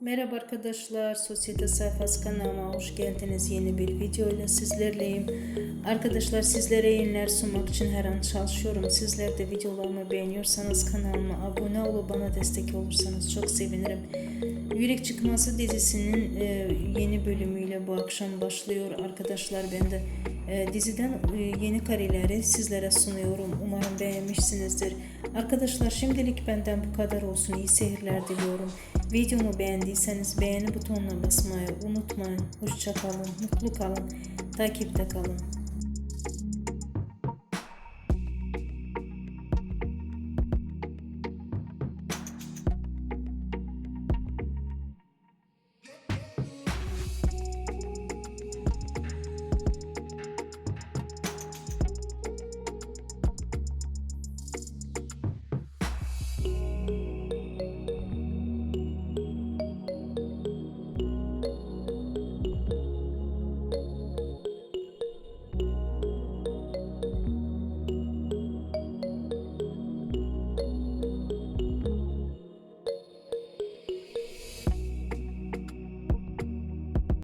Merhaba arkadaşlar, Sosyete Sayfası kanalıma hoş geldiniz. Yeni bir video ile sizlerleyim. Arkadaşlar sizlere yayınlar sunmak için her an çalışıyorum. Sizler de videolarımı beğeniyorsanız kanalıma abone olup bana destek olursanız çok sevinirim. Yürek Çıkması dizisinin e, yeni bölümüyle bu akşam başlıyor. Arkadaşlar ben de e, diziden e, yeni kareleri sizlere sunuyorum. Umarım beğenmişsinizdir. Arkadaşlar şimdilik benden bu kadar olsun. İyi seyirler diliyorum. Videomu beğendiyseniz beğeni butonuna basmayı unutmayın. Hoşça kalın, mutlu kalın, takipte kalın.